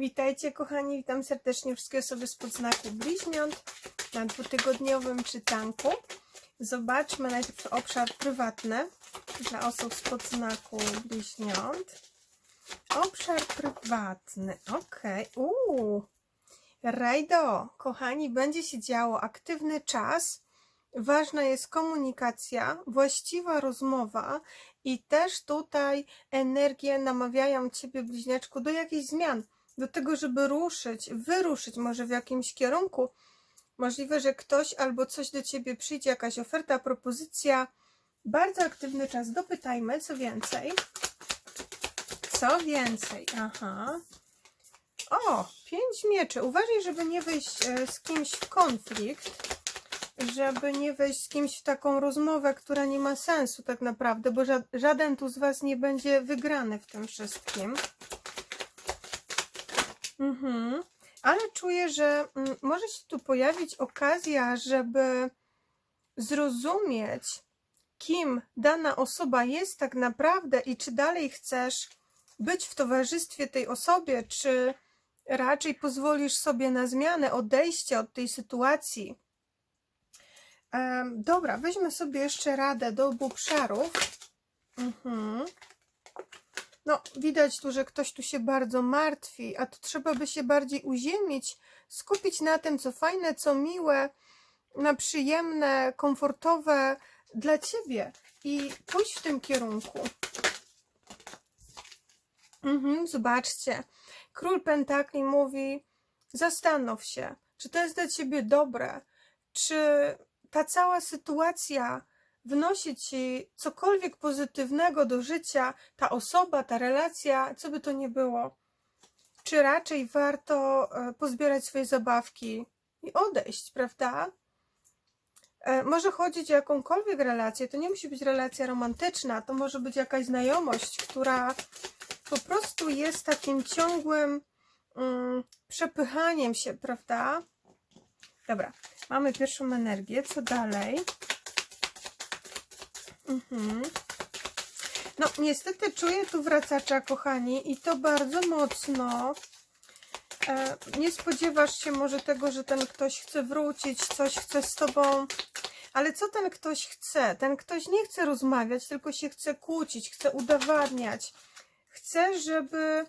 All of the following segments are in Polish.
Witajcie kochani, witam serdecznie wszystkie osoby spod znaku bliźniąt na dwutygodniowym czytanku. Zobaczmy najpierw obszar prywatny dla osób spod znaku bliźniąt. Obszar prywatny, ok. Uuu, Rajdo, kochani, będzie się działo aktywny czas. Ważna jest komunikacja, właściwa rozmowa i też tutaj energie namawiają Ciebie, bliźniaczku, do jakichś zmian, do tego, żeby ruszyć, wyruszyć może w jakimś kierunku. Możliwe, że ktoś albo coś do Ciebie przyjdzie, jakaś oferta, propozycja. Bardzo aktywny czas. Dopytajmy, co więcej. Co więcej? Aha. O, pięć mieczy. Uważaj, żeby nie wejść e, z kimś w konflikt żeby nie wejść z kimś w taką rozmowę, która nie ma sensu tak naprawdę, bo ża- żaden tu z Was nie będzie wygrany w tym wszystkim. Mhm. Ale czuję, że mm, może się tu pojawić okazja, żeby zrozumieć, kim dana osoba jest tak naprawdę i czy dalej chcesz być w towarzystwie tej osobie, czy raczej pozwolisz sobie na zmianę, odejście od tej sytuacji. Dobra, weźmy sobie jeszcze radę do obu obszarów. Mhm. No, widać tu, że ktoś tu się bardzo martwi, a to trzeba by się bardziej uziemić, skupić na tym, co fajne, co miłe, na przyjemne, komfortowe dla ciebie i pójść w tym kierunku. Mhm, zobaczcie. Król Pentakli mówi: zastanów się, czy to jest dla ciebie dobre, czy ta cała sytuacja wnosi ci cokolwiek pozytywnego do życia, ta osoba, ta relacja, co by to nie było. Czy raczej warto e, pozbierać swoje zabawki i odejść, prawda? E, Może chodzić o jakąkolwiek relację, to nie musi być relacja romantyczna, to może być jakaś znajomość, która po prostu jest takim ciągłym mm, przepychaniem się, prawda? Dobra, mamy pierwszą energię. Co dalej? Mhm. No, niestety czuję tu wracacza, kochani, i to bardzo mocno. E, nie spodziewasz się może tego, że ten ktoś chce wrócić, coś chce z tobą. Ale co ten ktoś chce? Ten ktoś nie chce rozmawiać, tylko się chce kłócić, chce udowadniać. Chce, żeby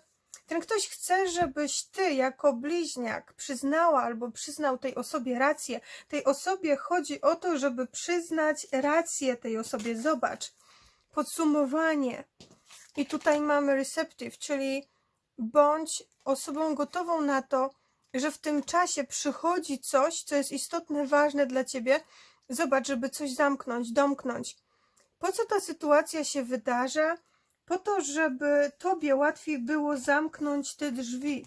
ten ktoś chce, żebyś ty, jako bliźniak, przyznała albo przyznał tej osobie rację. Tej osobie chodzi o to, żeby przyznać rację tej osobie. Zobacz, podsumowanie. I tutaj mamy receptive, czyli bądź osobą gotową na to, że w tym czasie przychodzi coś, co jest istotne, ważne dla ciebie. Zobacz, żeby coś zamknąć, domknąć. Po co ta sytuacja się wydarza? Po to, żeby tobie łatwiej było zamknąć te drzwi.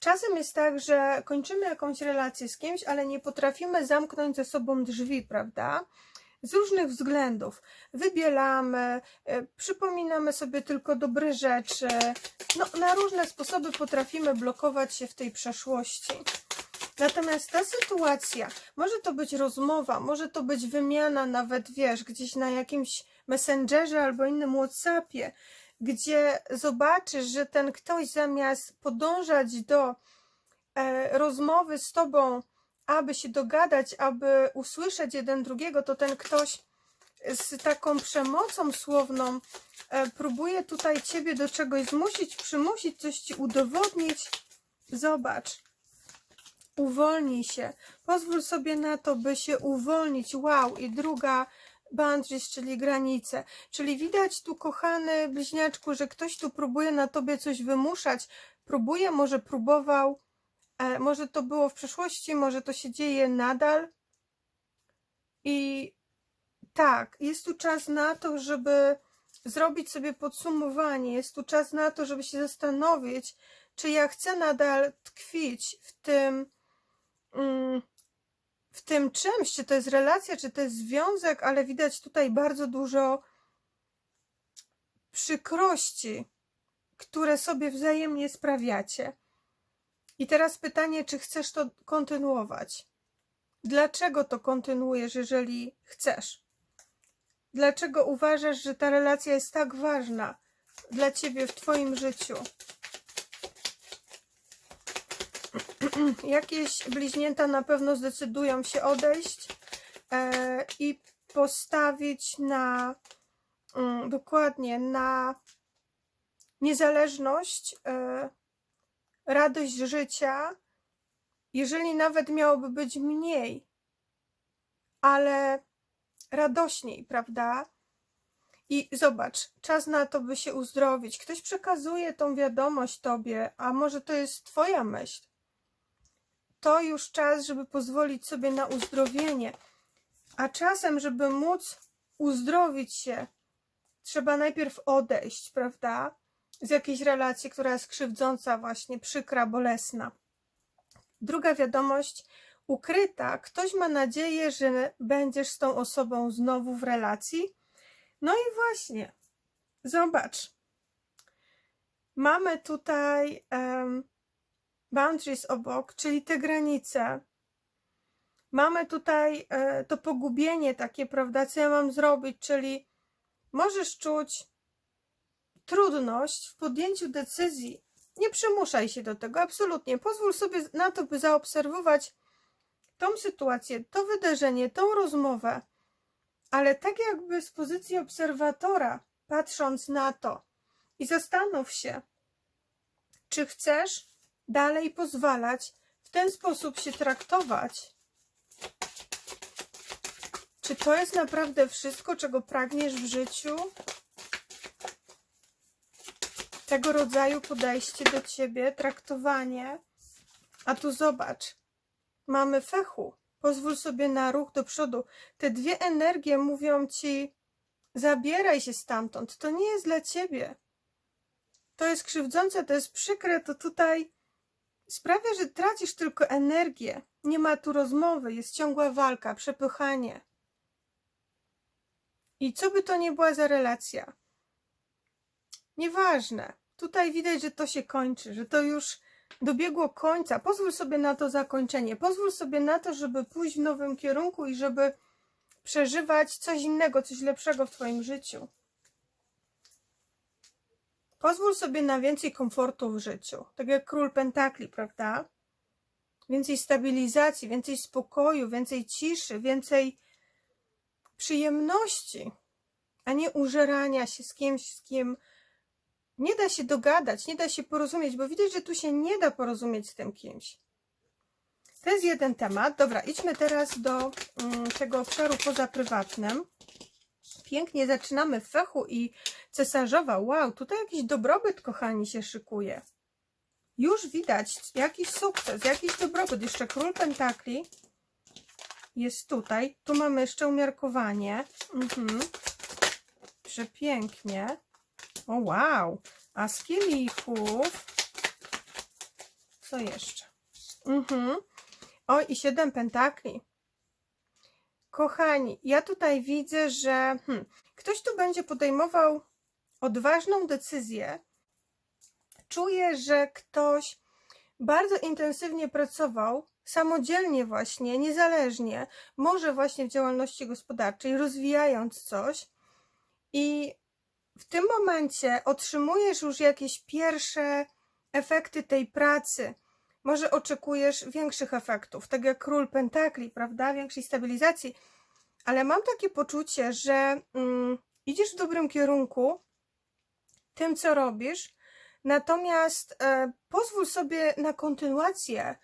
Czasem jest tak, że kończymy jakąś relację z kimś, ale nie potrafimy zamknąć ze sobą drzwi, prawda? Z różnych względów. Wybielamy, y, przypominamy sobie tylko dobre rzeczy. No, na różne sposoby potrafimy blokować się w tej przeszłości. Natomiast ta sytuacja, może to być rozmowa, może to być wymiana nawet, wiesz, gdzieś na jakimś Messengerze albo innym Whatsappie, gdzie zobaczysz, że ten ktoś zamiast podążać do e, rozmowy z tobą, aby się dogadać, aby usłyszeć jeden drugiego, to ten ktoś z taką przemocą słowną e, próbuje tutaj ciebie do czegoś zmusić, przymusić, coś ci udowodnić. Zobacz. Uwolnij się. Pozwól sobie na to, by się uwolnić. Wow. I druga boundaries, czyli granice. Czyli widać tu, kochany bliźniaczku, że ktoś tu próbuje na tobie coś wymuszać. Próbuje, może próbował, e, może to było w przeszłości, może to się dzieje nadal. I tak, jest tu czas na to, żeby zrobić sobie podsumowanie. Jest tu czas na to, żeby się zastanowić, czy ja chcę nadal tkwić w tym. Mm, w tym czymś, czy to jest relacja, czy to jest związek, ale widać tutaj bardzo dużo przykrości, które sobie wzajemnie sprawiacie. I teraz pytanie, czy chcesz to kontynuować? Dlaczego to kontynuujesz, jeżeli chcesz? Dlaczego uważasz, że ta relacja jest tak ważna dla ciebie w twoim życiu? Jakieś bliźnięta na pewno zdecydują się odejść e, i postawić na mm, dokładnie na niezależność, e, radość życia, jeżeli nawet miałoby być mniej, ale radośniej, prawda? I zobacz, czas na to, by się uzdrowić. Ktoś przekazuje tą wiadomość tobie, a może to jest twoja myśl. To już czas, żeby pozwolić sobie na uzdrowienie. A czasem, żeby móc uzdrowić się, trzeba najpierw odejść, prawda? Z jakiejś relacji, która jest krzywdząca, właśnie przykra, bolesna. Druga wiadomość, ukryta. Ktoś ma nadzieję, że będziesz z tą osobą znowu w relacji. No i właśnie, zobacz. Mamy tutaj um, boundaries obok, czyli te granice. Mamy tutaj e, to pogubienie takie, prawda, co ja mam zrobić, czyli możesz czuć trudność w podjęciu decyzji. Nie przymuszaj się do tego, absolutnie. Pozwól sobie na to, by zaobserwować tą sytuację, to wydarzenie, tą rozmowę, ale tak jakby z pozycji obserwatora, patrząc na to i zastanów się, czy chcesz dalej pozwalać w ten sposób się traktować. Czy to jest naprawdę wszystko, czego pragniesz w życiu? Tego rodzaju podejście do ciebie, traktowanie. A tu zobacz, mamy fechu. Pozwól sobie na ruch do przodu. Te dwie energie mówią ci: zabieraj się stamtąd. To nie jest dla ciebie. To jest krzywdzące, to jest przykre, to tutaj sprawia, że tracisz tylko energię. Nie ma tu rozmowy, jest ciągła walka, przepychanie. I co by to nie była za relacja? Nieważne. Tutaj widać, że to się kończy, że to już dobiegło końca. Pozwól sobie na to zakończenie. Pozwól sobie na to, żeby pójść w nowym kierunku i żeby przeżywać coś innego, coś lepszego w Twoim życiu. Pozwól sobie na więcej komfortu w życiu. Tak jak król Pentakli, prawda? Więcej stabilizacji, więcej spokoju, więcej ciszy, więcej przyjemności, a nie użerania się z kimś, z kim nie da się dogadać, nie da się porozumieć, bo widać, że tu się nie da porozumieć z tym kimś. To jest jeden temat. Dobra, idźmy teraz do um, tego obszaru poza prywatnym. Pięknie zaczynamy fechu i cesarzowa. Wow, tutaj jakiś dobrobyt, kochani, się szykuje. Już widać jakiś sukces, jakiś dobrobyt. Jeszcze król pentakli jest tutaj. Tu mamy jeszcze umiarkowanie. Mhm. Przepięknie. O wow! A z kielichów... Co jeszcze? Mhm. O, i siedem pentakli. Kochani, ja tutaj widzę, że hmm, ktoś tu będzie podejmował odważną decyzję. Czuję, że ktoś bardzo intensywnie pracował, samodzielnie właśnie, niezależnie, może właśnie w działalności gospodarczej, rozwijając coś i w tym momencie otrzymujesz już jakieś pierwsze efekty tej pracy. Może oczekujesz większych efektów, tak jak król pentakli, prawda? Większej stabilizacji, ale mam takie poczucie, że mm, idziesz w dobrym kierunku tym, co robisz, natomiast e, pozwól sobie na kontynuację,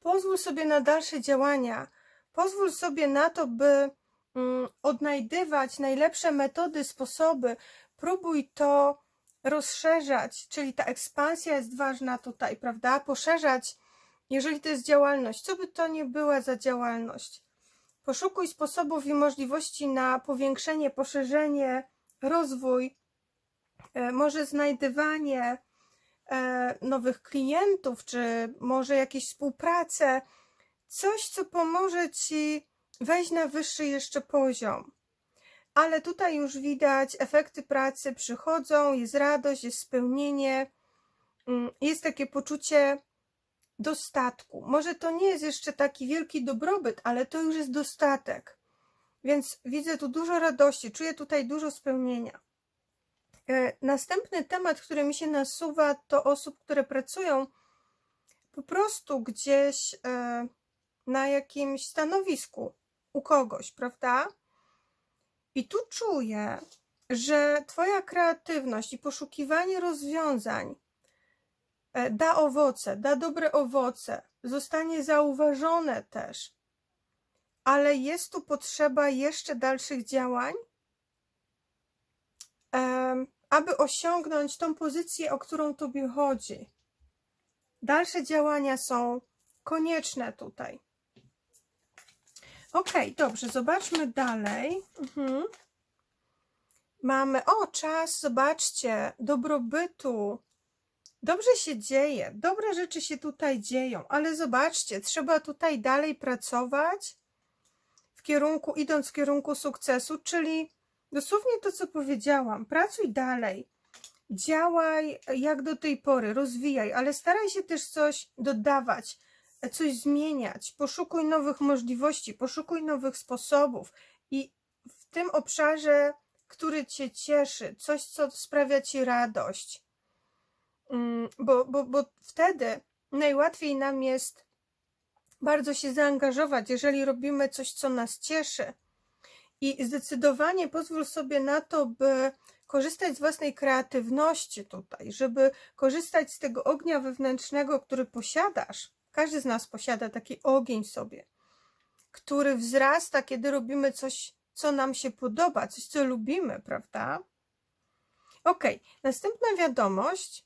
pozwól sobie na dalsze działania, pozwól sobie na to, by mm, odnajdywać najlepsze metody, sposoby, próbuj to rozszerzać, czyli ta ekspansja jest ważna tutaj, prawda? Poszerzać, jeżeli to jest działalność, co by to nie była za działalność. Poszukuj sposobów i możliwości na powiększenie, poszerzenie, rozwój, e, może znajdywanie e, nowych klientów, czy może jakieś współpracę, coś, co pomoże ci wejść na wyższy jeszcze poziom ale tutaj już widać, efekty pracy przychodzą, jest radość, jest spełnienie, mm, jest takie poczucie dostatku. Może to nie jest jeszcze taki wielki dobrobyt, ale to już jest dostatek. Więc widzę tu dużo radości, czuję tutaj dużo spełnienia. E, następny temat, który mi się nasuwa, to osób, które pracują po prostu gdzieś e, na jakimś stanowisku u kogoś, prawda? I tu czuję, że Twoja kreatywność i poszukiwanie rozwiązań e, da owoce, da dobre owoce, zostanie zauważone też, ale jest tu potrzeba jeszcze dalszych działań, aby osiągnąć tą pozycję, o którą Tobie chodzi. Dalsze działania są konieczne tutaj. Ok, dobrze, zobaczmy dalej. Mhm. Mamy, o, czas, zobaczcie, dobrobytu. Dobrze się dzieje, dobre rzeczy się tutaj dzieją, ale zobaczcie, trzeba tutaj dalej pracować w kierunku, idąc w kierunku sukcesu, czyli dosłownie to, co powiedziałam, pracuj dalej, działaj jak do tej pory, rozwijaj, ale staraj się też coś dodawać, coś zmieniać, poszukuj nowych możliwości, poszukuj nowych sposobów i w tym obszarze, który Cię cieszy, coś, co sprawia Ci radość, Mm, bo, bo, bo wtedy najłatwiej nam jest bardzo się zaangażować, jeżeli robimy coś, co nas cieszy. I zdecydowanie pozwól sobie na to, by korzystać z własnej kreatywności tutaj, żeby korzystać z tego ognia wewnętrznego, który posiadasz. Każdy z nas posiada taki ogień w sobie, który wzrasta, kiedy robimy coś, co nam się podoba, coś, co lubimy, prawda? Ok, następna wiadomość.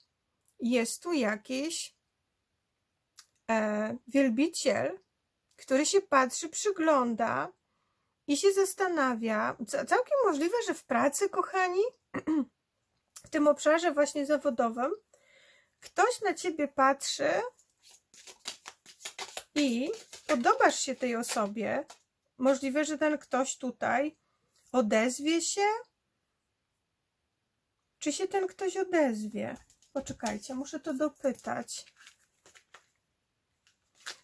Jest tu jakiś e, wielbiciel, który się patrzy, przygląda i się zastanawia. Ca- Całkiem możliwe, że w pracy, kochani, w tym obszarze właśnie zawodowym, ktoś na ciebie patrzy i podobasz się tej osobie. Możliwe, że ten ktoś tutaj odezwie się. Czy się ten ktoś odezwie? Poczekajcie, muszę to dopytać.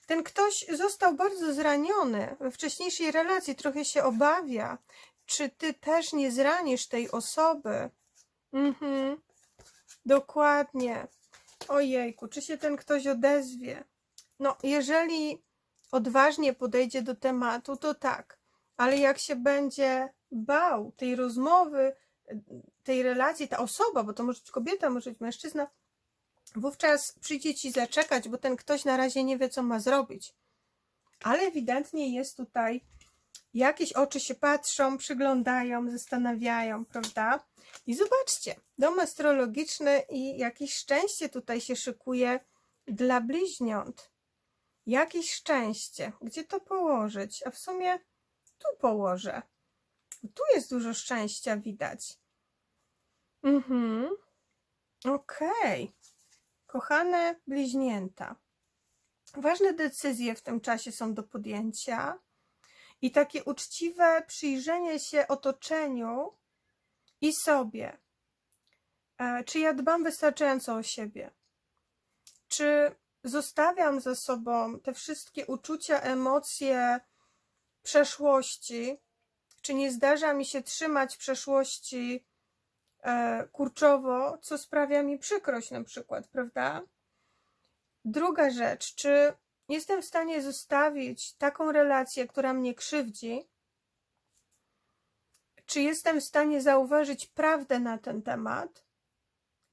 Ten ktoś został bardzo zraniony we wcześniejszej relacji, trochę się obawia. Czy ty też nie zranisz tej osoby? Mhm, dokładnie. Ojejku, czy się ten ktoś odezwie? No, jeżeli odważnie podejdzie do tematu, to tak, ale jak się będzie bał tej rozmowy, tej relacji, ta osoba, bo to może być kobieta, może być mężczyzna, wówczas przyjdzie ci zaczekać, bo ten ktoś na razie nie wie, co ma zrobić. Ale ewidentnie jest tutaj jakieś oczy się patrzą, przyglądają, zastanawiają, prawda? I zobaczcie, dom astrologiczny i jakieś szczęście tutaj się szykuje dla bliźniąt. Jakieś szczęście. Gdzie to położyć? A w sumie tu położę. Tu jest dużo szczęścia widać. Mhm. Okej. Kochane bliźnięta. Ważne decyzje w tym czasie są do podjęcia i takie uczciwe przyjrzenie się otoczeniu i sobie. E, Czy ja dbam wystarczająco o siebie? Czy zostawiam za sobą te wszystkie uczucia, emocje przeszłości? Czy nie zdarza mi się trzymać przeszłości e, kurczowo, co sprawia mi przykrość na przykład, prawda? Druga rzecz, czy jestem w stanie zostawić taką relację, która mnie krzywdzi? Czy jestem w stanie zauważyć prawdę na ten temat?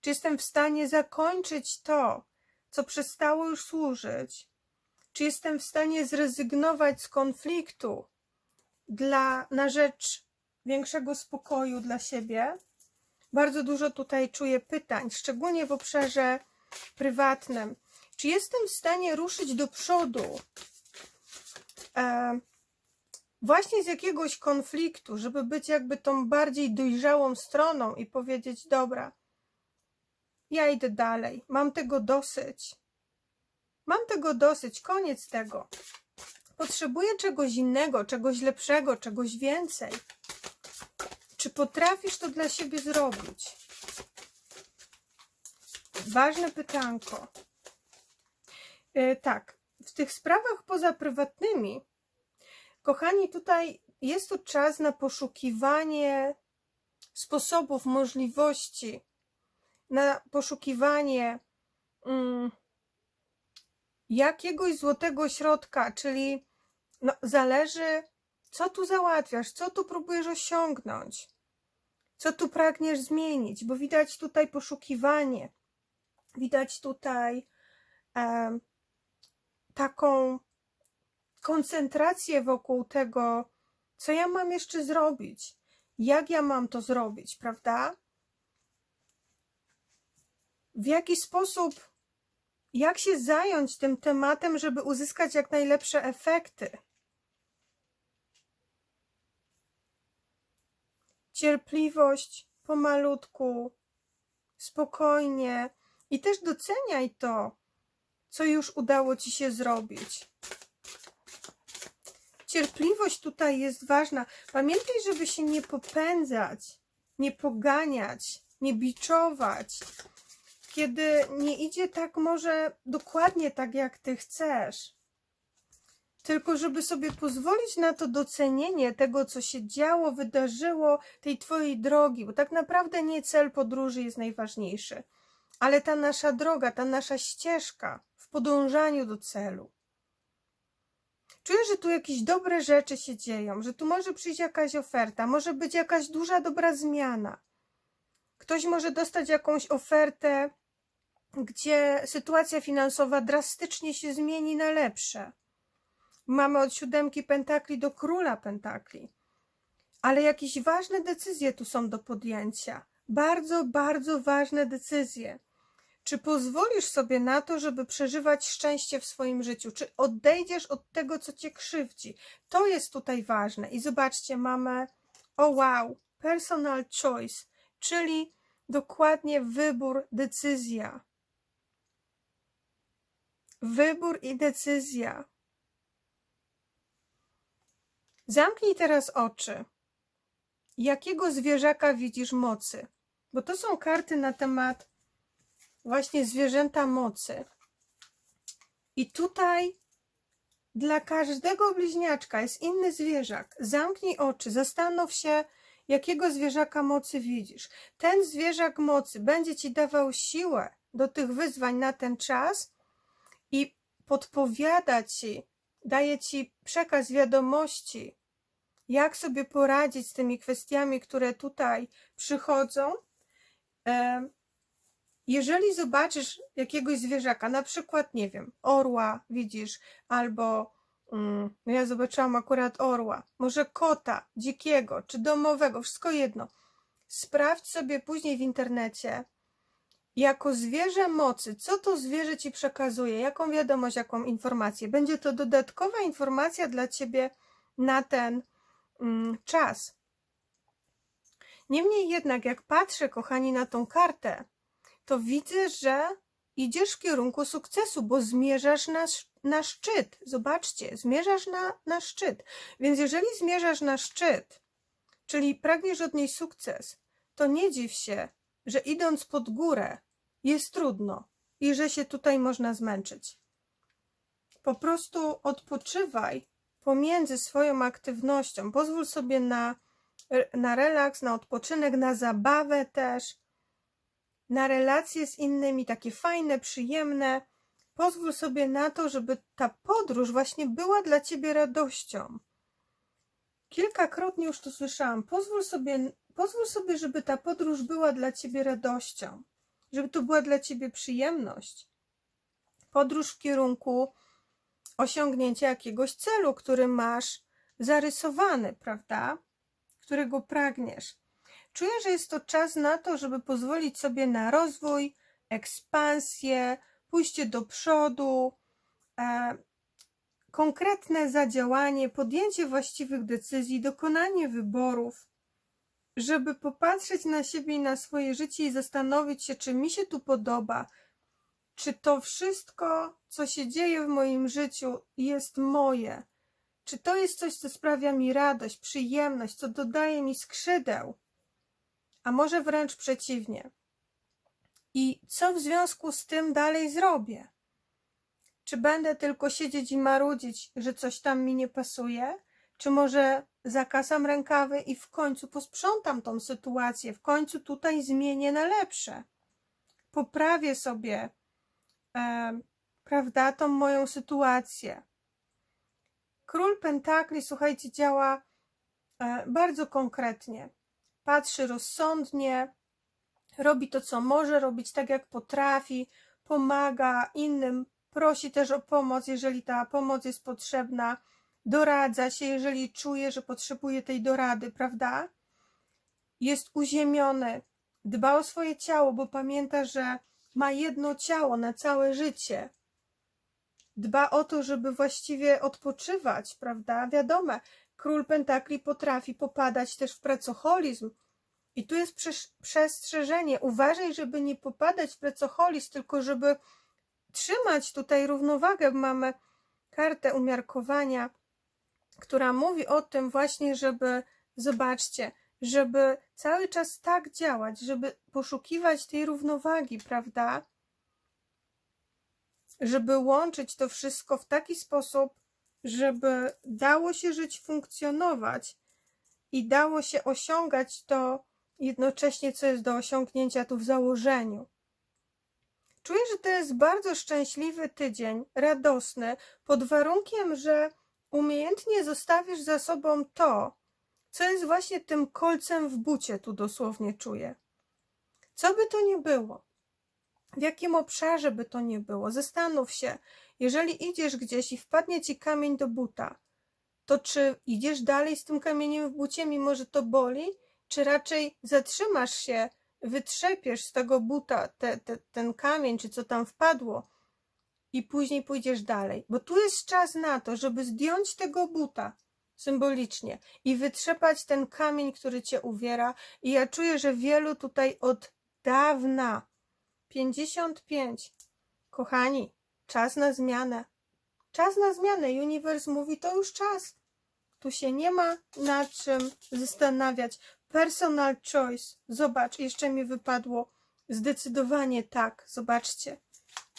Czy jestem w stanie zakończyć to, co przestało już służyć? Czy jestem w stanie zrezygnować z konfliktu dla, na rzecz większego spokoju dla siebie? Bardzo dużo tutaj czuję pytań, szczególnie w obszarze prywatnym. Czy jestem w stanie ruszyć do przodu e, właśnie z jakiegoś konfliktu, żeby być jakby tą bardziej dojrzałą stroną i powiedzieć: Dobra, ja idę dalej, mam tego dosyć. Mam tego dosyć, koniec tego. Potrzebuję czegoś innego, czegoś lepszego, czegoś więcej. Czy potrafisz to dla siebie zrobić? Ważne pytanko. E, tak, w tych sprawach pozaprywatnymi, kochani, tutaj jest tu czas na poszukiwanie sposobów, możliwości, na poszukiwanie mm, jakiegoś złotego środka, czyli no, zależy, co tu załatwiasz, co tu próbujesz osiągnąć, co tu pragniesz zmienić, bo widać tutaj poszukiwanie, widać tutaj e, taką koncentrację wokół tego, co ja mam jeszcze zrobić, jak ja mam to zrobić, prawda? W jaki sposób, jak się zająć tym tematem, żeby uzyskać jak najlepsze efekty. Cierpliwość, pomalutku, spokojnie i też doceniaj to, co już udało ci się zrobić. Cierpliwość tutaj jest ważna. Pamiętaj, żeby się nie popędzać, nie poganiać, nie biczować, kiedy nie idzie tak może dokładnie tak, jak ty chcesz. Tylko żeby sobie pozwolić na to docenienie tego, co się działo, wydarzyło, tej twojej drogi, bo tak naprawdę nie cel podróży jest najważniejszy, ale ta nasza droga, ta nasza ścieżka w podążaniu do celu. Czuję, że tu jakieś dobre rzeczy się dzieją, że tu może przyjść jakaś oferta, może być jakaś duża, dobra zmiana. Ktoś może dostać jakąś ofertę, gdzie sytuacja finansowa drastycznie się zmieni na lepsze. Mamy od siódemki pentakli do króla pentakli. Ale jakieś ważne decyzje tu są do podjęcia. Bardzo, bardzo ważne decyzje. Czy pozwolisz sobie na to, żeby przeżywać szczęście w swoim życiu? Czy odejdziesz od tego, co cię krzywdzi? To jest tutaj ważne. I zobaczcie, mamy, o wow, personal choice, czyli dokładnie wybór, decyzja. Wybór i decyzja. Zamknij teraz oczy. Jakiego zwierzaka widzisz mocy? Bo to są karty na temat właśnie zwierzęta mocy. I tutaj dla każdego bliźniaczka jest inny zwierzak. Zamknij oczy, zastanów się, jakiego zwierzaka mocy widzisz. Ten zwierzak mocy będzie ci dawał siłę do tych wyzwań na ten czas podpowiada ci, daje ci przekaz wiadomości, jak sobie poradzić z tymi kwestiami, które tutaj przychodzą. Jeżeli zobaczysz jakiegoś zwierzaka, na przykład, nie wiem, orła widzisz, albo mm, no ja zobaczyłam akurat orła, może kota, dzikiego czy domowego, wszystko jedno. Sprawdź sobie później w internecie, jako zwierzę mocy, co to zwierzę ci przekazuje, jaką wiadomość, jaką informację. Będzie to dodatkowa informacja dla ciebie na ten mm, czas. Niemniej jednak, jak patrzę, kochani, na tą kartę, to widzę, że idziesz w kierunku sukcesu, bo zmierzasz na, na szczyt. Zobaczcie, zmierzasz na, na szczyt. Więc jeżeli zmierzasz na szczyt, czyli pragniesz od niej sukces, to nie dziw się, że idąc pod górę jest trudno i że się tutaj można zmęczyć. Po prostu odpoczywaj pomiędzy swoją aktywnością. Pozwól sobie na, na relaks, na odpoczynek, na zabawę też na relacje z innymi, takie fajne, przyjemne. Pozwól sobie na to, żeby ta podróż właśnie była dla ciebie radością. Kilkakrotnie już to słyszałam. Pozwól sobie, pozwól sobie, żeby ta podróż była dla ciebie radością, żeby to była dla ciebie przyjemność. Podróż w kierunku osiągnięcia jakiegoś celu, który masz zarysowany, prawda? Którego pragniesz. Czuję, że jest to czas na to, żeby pozwolić sobie na rozwój, ekspansję, pójście do przodu, e, konkretne zadziałanie, podjęcie właściwych decyzji, dokonanie wyborów, żeby popatrzeć na siebie i na swoje życie i zastanowić się, czy mi się tu podoba, czy to wszystko, co się dzieje w moim życiu, jest moje. Czy to jest coś, co sprawia mi radość, przyjemność, co dodaje mi skrzydeł? a może wręcz przeciwnie. I co w związku z tym dalej zrobię? Czy będę tylko siedzieć i marudzić, że coś tam mi nie pasuje? Czy może zakasam rękawy i w końcu posprzątam tą sytuację, w końcu tutaj zmienię na lepsze? Poprawię sobie e, prawda, tą moją sytuację. Król Pentakli, słuchajcie, działa e, bardzo konkretnie. Patrzy rozsądnie, robi to, co może robić, tak jak potrafi, pomaga innym, prosi też o pomoc, jeżeli ta pomoc jest potrzebna, doradza się, jeżeli czuje, że potrzebuje tej dorady, prawda? Jest uziemiony, dba o swoje ciało, bo pamięta, że ma jedno ciało na całe życie. Dba o to, żeby właściwie odpoczywać, prawda? Wiadome, król Pentakli potrafi popadać też w pracocholizm. I tu jest przestrzeżenie. Uważaj, żeby nie popadać w pracocholizm, tylko żeby trzymać tutaj równowagę. Mamy kartę umiarkowania, która mówi o tym właśnie, żeby, zobaczcie, żeby cały czas tak działać, żeby poszukiwać tej równowagi, prawda? Żeby łączyć to wszystko w taki sposób, żeby dało się żyć, funkcjonować i dało się osiągać to jednocześnie, co jest do osiągnięcia tu w założeniu. Czuję, że to jest bardzo szczęśliwy tydzień, radosny, pod warunkiem, że umiejętnie zostawisz za sobą to, co jest właśnie tym kolcem w bucie, tu dosłownie czuję. Co by to nie było, w jakim obszarze by to nie było, zastanów się, jeżeli idziesz gdzieś i wpadnie ci kamień do buta, to czy idziesz dalej z tym kamieniem w bucie, mimo że to boli, czy raczej zatrzymasz się, wytrzepiesz z tego buta te, te, ten kamień, czy co tam wpadło, i później pójdziesz dalej. Bo tu jest czas na to, żeby zdjąć tego buta symbolicznie i wytrzepać ten kamień, który cię uwiera. I ja czuję, że wielu tutaj od dawna 55. Kochani, czas na zmianę. Czas na zmianę. Uniwers mówi, to już czas. Tu się nie ma nad czym zastanawiać. Personal choice. Zobacz, jeszcze mi wypadło. Zdecydowanie tak. Zobaczcie.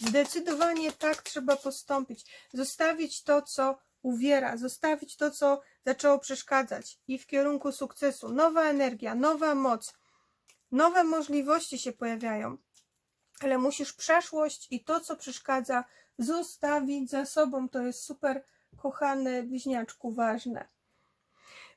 Zdecydowanie tak trzeba postąpić. Zostawić to, co uwiera, zostawić to, co zaczęło przeszkadzać i w kierunku sukcesu. Nowa energia, nowa moc, nowe możliwości się pojawiają, ale musisz przeszłość i to, co przeszkadza, zostawić za sobą. To jest super, kochany bliźniaczku, ważne.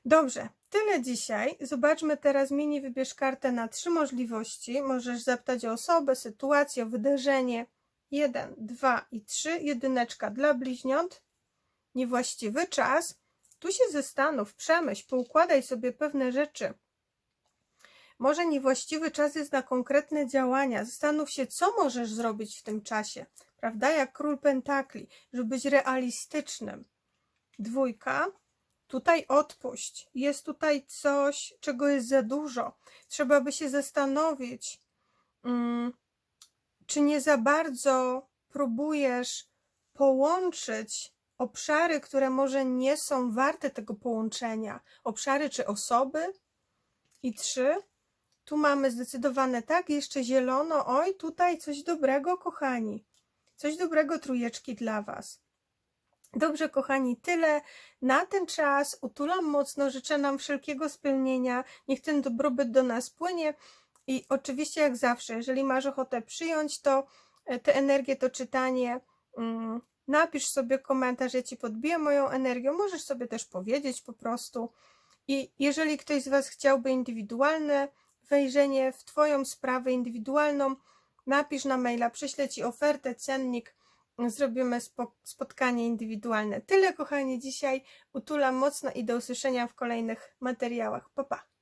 Dobrze, tyle dzisiaj. Zobaczmy teraz mini wybierz kartę na trzy możliwości. Możesz zapytać o osobę, sytuację, o wydarzenie. Jeden, dwa i trzy. Jedyneczka dla bliźniąt. Niewłaściwy czas. Tu się zastanów, przemyśl, poukładaj sobie pewne rzeczy. Może niewłaściwy czas jest na konkretne działania. Zastanów się, co możesz zrobić w tym czasie. Prawda? Jak król pentakli, żeby być realistycznym. Dwójka Tutaj odpuść. Jest tutaj coś, czego jest za dużo. Trzeba by się zastanowić, mm, czy nie za bardzo próbujesz połączyć obszary, które może nie są warte tego połączenia. Obszary czy osoby. I trzy. Tu mamy zdecydowane tak, jeszcze zielono. Oj, tutaj coś dobrego, kochani. Coś dobrego, trójeczki dla Was. Dobrze, kochani, tyle na ten czas. Utulam mocno, życzę nam wszelkiego spełnienia. Niech ten dobrobyt do nas płynie. I oczywiście, jak zawsze, jeżeli masz ochotę przyjąć to, e, tę energię, to czytanie, mm, napisz sobie komentarz, ja ci podbiję moją energię. Możesz sobie też powiedzieć po prostu. I jeżeli ktoś z Was chciałby indywidualne wejrzenie w Twoją sprawę indywidualną, napisz na maila, prześlę Ci ofertę, cennik zrobimy spotkanie indywidualne. Tyle, kochani, dzisiaj. Utulam mocno i do usłyszenia w kolejnych materiałach. Pa, pa.